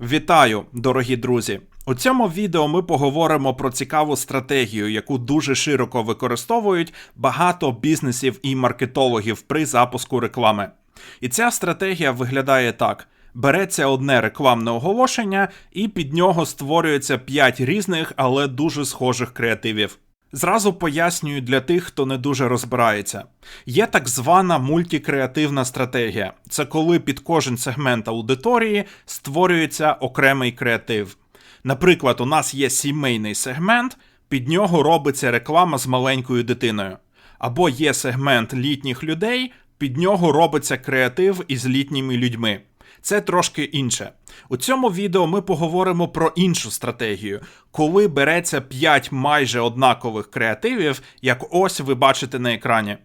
Вітаю, дорогі друзі! У цьому відео ми поговоримо про цікаву стратегію, яку дуже широко використовують багато бізнесів і маркетологів при запуску реклами. І ця стратегія виглядає так: береться одне рекламне оголошення, і під нього створюється 5 різних, але дуже схожих креативів. Зразу пояснюю для тих, хто не дуже розбирається. Є так звана мультикреативна стратегія. Це коли під кожен сегмент аудиторії створюється окремий креатив. Наприклад, у нас є сімейний сегмент, під нього робиться реклама з маленькою дитиною. Або є сегмент літніх людей, під нього робиться креатив із літніми людьми. Це трошки інше. У цьому відео ми поговоримо про іншу стратегію, коли береться 5 майже однакових креативів, як ось ви бачите на екрані.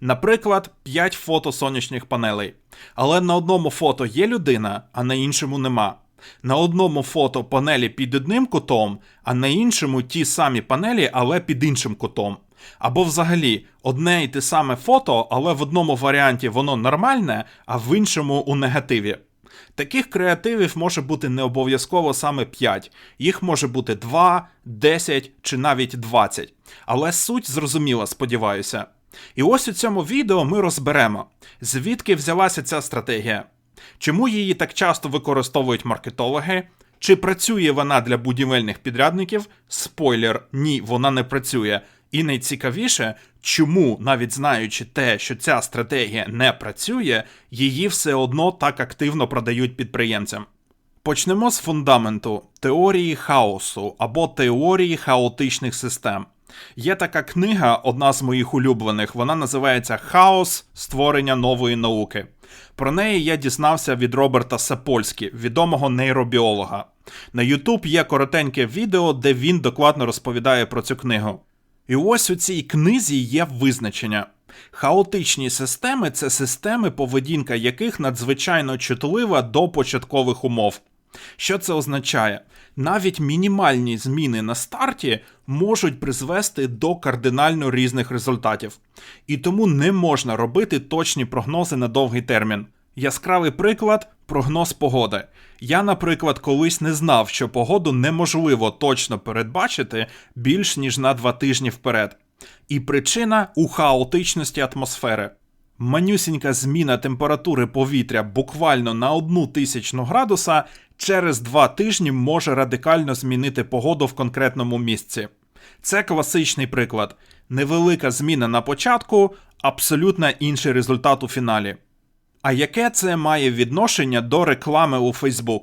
Наприклад, 5 фото сонячних панелей. Але на одному фото є людина, а на іншому нема. На одному фото панелі під одним кутом, а на іншому ті самі панелі, але під іншим кутом. Або взагалі одне і те саме фото, але в одному варіанті воно нормальне, а в іншому у негативі. Таких креативів може бути не обов'язково саме 5, їх може бути 2, 10 чи навіть 20. Але суть зрозуміла, сподіваюся. І ось у цьому відео ми розберемо, звідки взялася ця стратегія, чому її так часто використовують маркетологи, чи працює вона для будівельних підрядників? Спойлер, ні, вона не працює. І найцікавіше, чому, навіть знаючи те, що ця стратегія не працює, її все одно так активно продають підприємцям. Почнемо з фундаменту теорії хаосу або теорії хаотичних систем. Є така книга, одна з моїх улюблених, вона називається Хаос створення нової науки. Про неї я дізнався від Роберта Сапольські, відомого нейробіолога. На YouTube є коротеньке відео, де він докладно розповідає про цю книгу. І ось у цій книзі є визначення. Хаотичні системи це системи, поведінка яких надзвичайно чутлива до початкових умов. Що це означає? Навіть мінімальні зміни на старті можуть призвести до кардинально різних результатів. І тому не можна робити точні прогнози на довгий термін. Яскравий приклад прогноз погоди. Я, наприклад, колись не знав, що погоду неможливо точно передбачити більш ніж на два тижні вперед. І причина у хаотичності атмосфери. Манюсінька зміна температури повітря буквально на одну тисячну градуса через два тижні може радикально змінити погоду в конкретному місці. Це класичний приклад. Невелика зміна на початку, абсолютно інший результат у фіналі. А яке це має відношення до реклами у Facebook?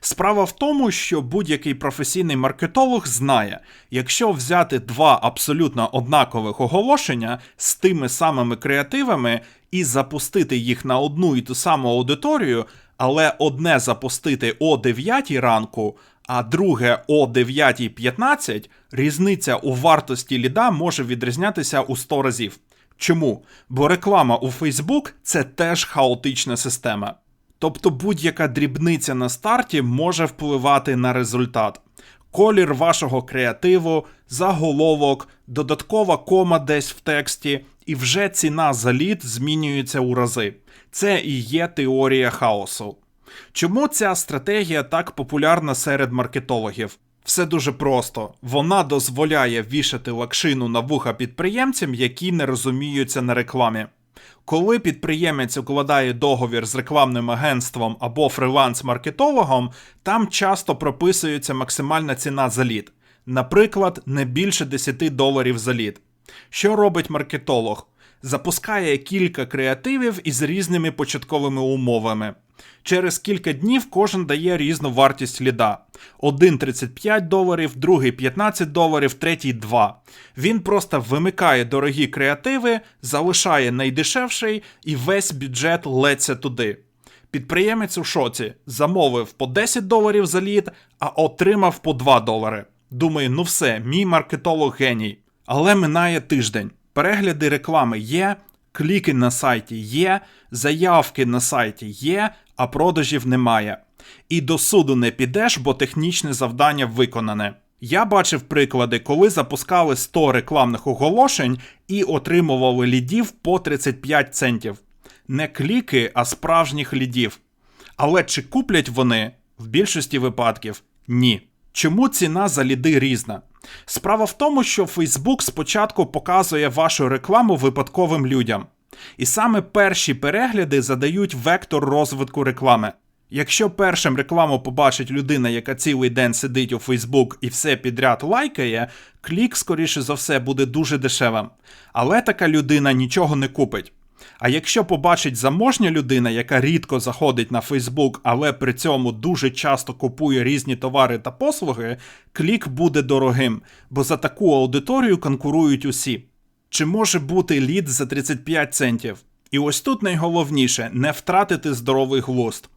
Справа в тому, що будь-який професійний маркетолог знає, якщо взяти два абсолютно однакових оголошення з тими самими креативами і запустити їх на одну і ту саму аудиторію, але одне запустити о 9 ранку, а друге о 9.15, різниця у вартості ліда може відрізнятися у 100 разів. Чому? Бо реклама у Facebook це теж хаотична система. Тобто будь-яка дрібниця на старті може впливати на результат. Колір вашого креативу, заголовок, додаткова кома десь в тексті, і вже ціна за лід змінюється у рази. Це і є теорія хаосу. Чому ця стратегія так популярна серед маркетологів? Все дуже просто. Вона дозволяє вішати лакшину на вуха підприємцям, які не розуміються на рекламі. Коли підприємець укладає договір з рекламним агентством або фриланс-маркетологом, там часто прописується максимальна ціна за лід. Наприклад, не більше 10 доларів за лід. Що робить маркетолог? Запускає кілька креативів із різними початковими умовами. Через кілька днів кожен дає різну вартість ліда. Один 35 доларів, другий 15 доларів, третій 2. Він просто вимикає дорогі креативи, залишає найдешевший і весь бюджет леться туди. Підприємець у шоці замовив по 10 доларів за лід, а отримав по 2 долари. Думаю, ну все, мій маркетолог геній. Але минає тиждень. Перегляди реклами є, кліки на сайті є, заявки на сайті є, а продажів немає. І до суду не підеш, бо технічне завдання виконане. Я бачив приклади, коли запускали 100 рекламних оголошень і отримували лідів по 35 центів. Не кліки, а справжніх лідів. Але чи куплять вони? В більшості випадків ні. Чому ціна за ліди різна? Справа в тому, що Facebook спочатку показує вашу рекламу випадковим людям. І саме перші перегляди задають вектор розвитку реклами. Якщо першим рекламу побачить людина, яка цілий день сидить у Facebook і все підряд лайкає, клік, скоріше за все, буде дуже дешевим. Але така людина нічого не купить. А якщо побачить заможня людина, яка рідко заходить на Фейсбук, але при цьому дуже часто купує різні товари та послуги, клік буде дорогим, бо за таку аудиторію конкурують усі. Чи може бути лід за 35 центів? І ось тут найголовніше не втратити здоровий глузд.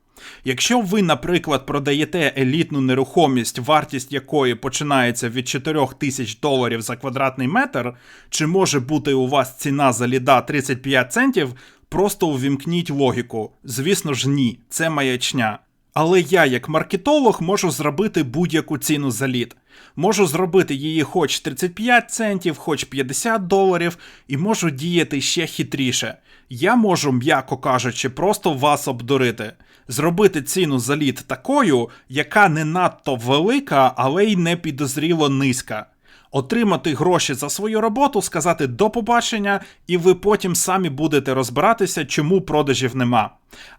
Якщо ви, наприклад, продаєте елітну нерухомість, вартість якої починається від 4 тисяч доларів за квадратний метр, чи може бути у вас ціна за ліда 35 центів, просто увімкніть логіку. Звісно ж, ні, це маячня. Але я, як маркетолог, можу зробити будь-яку ціну за лід. Можу зробити її хоч 35 центів, хоч 50 доларів, і можу діяти ще хитріше. Я можу, м'яко кажучи, просто вас обдурити. Зробити ціну за лід такою, яка не надто велика, але й не підозріло низька. Отримати гроші за свою роботу, сказати до побачення, і ви потім самі будете розбиратися, чому продажів нема.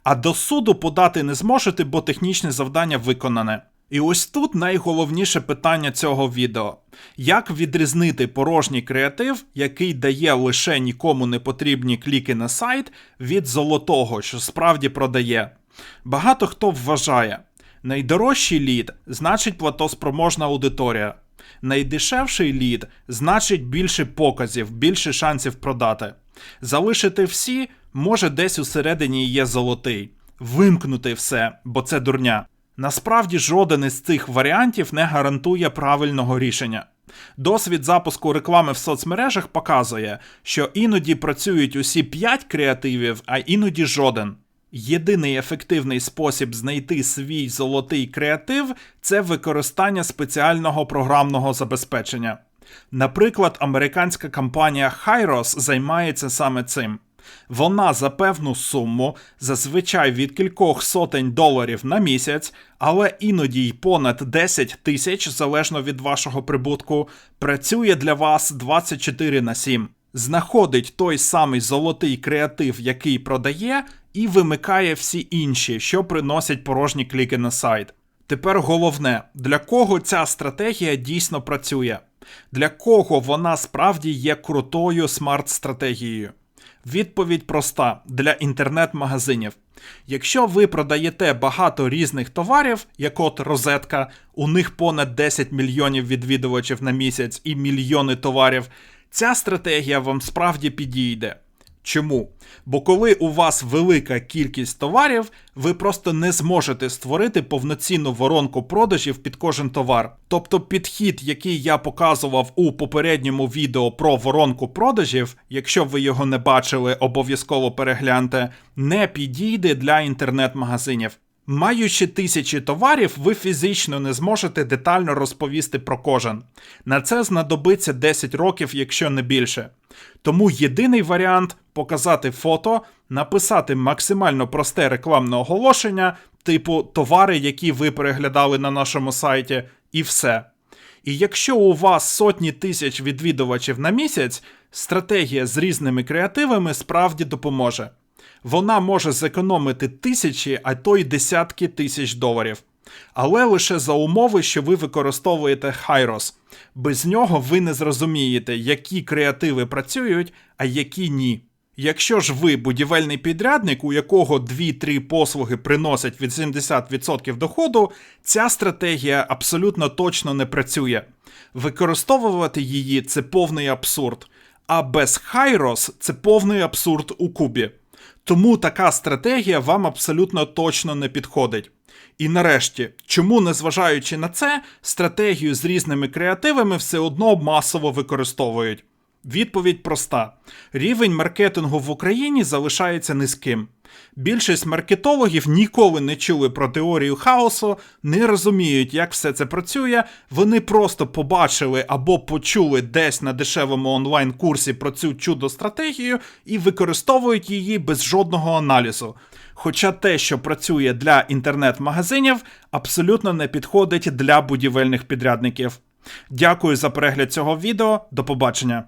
А до суду подати не зможете, бо технічне завдання виконане. І ось тут найголовніше питання цього відео: як відрізнити порожній креатив, який дає лише нікому не потрібні кліки на сайт, від золотого, що справді продає. Багато хто вважає, найдорожчий лід значить платоспроможна аудиторія. Найдешевший лід значить більше показів, більше шансів продати. Залишити всі, може, десь усередині є золотий, вимкнути все, бо це дурня. Насправді жоден із цих варіантів не гарантує правильного рішення. Досвід запуску реклами в соцмережах показує, що іноді працюють усі 5 креативів, а іноді жоден. Єдиний ефективний спосіб знайти свій золотий креатив це використання спеціального програмного забезпечення. Наприклад, американська компанія Hyros займається саме цим. Вона за певну суму, зазвичай від кількох сотень доларів на місяць, але іноді й понад 10 тисяч, залежно від вашого прибутку, працює для вас 24 на 7. Знаходить той самий золотий креатив, який продає, і вимикає всі інші, що приносять порожні кліки на сайт. Тепер головне, для кого ця стратегія дійсно працює, для кого вона справді є крутою смарт-стратегією. Відповідь проста для інтернет-магазинів. Якщо ви продаєте багато різних товарів, як от розетка, у них понад 10 мільйонів відвідувачів на місяць і мільйони товарів, ця стратегія вам справді підійде. Чому? Бо коли у вас велика кількість товарів, ви просто не зможете створити повноцінну воронку продажів під кожен товар. Тобто підхід, який я показував у попередньому відео про воронку продажів, якщо ви його не бачили, обов'язково перегляньте, не підійде для інтернет-магазинів. Маючи тисячі товарів, ви фізично не зможете детально розповісти про кожен. На це знадобиться 10 років, якщо не більше. Тому єдиний варіант показати фото, написати максимально просте рекламне оголошення, типу товари, які ви переглядали на нашому сайті, і все. І якщо у вас сотні тисяч відвідувачів на місяць, стратегія з різними креативами справді допоможе. Вона може зекономити тисячі, а то й десятки тисяч доларів. Але лише за умови, що ви використовуєте Hyros. Без нього ви не зрозумієте, які креативи працюють, а які ні. Якщо ж ви будівельний підрядник, у якого 2-3 послуги приносять від 70% доходу, ця стратегія абсолютно точно не працює. Використовувати її це повний абсурд. А без Hyros це повний абсурд у кубі. Тому така стратегія вам абсолютно точно не підходить. І нарешті, чому, незважаючи на це, стратегію з різними креативами все одно масово використовують? Відповідь проста: рівень маркетингу в Україні залишається низьким. Більшість маркетологів ніколи не чули про теорію хаосу, не розуміють, як все це працює. Вони просто побачили або почули десь на дешевому онлайн-курсі про цю чудо стратегію і використовують її без жодного аналізу. Хоча те, що працює для інтернет-магазинів, абсолютно не підходить для будівельних підрядників. Дякую за перегляд цього відео. До побачення.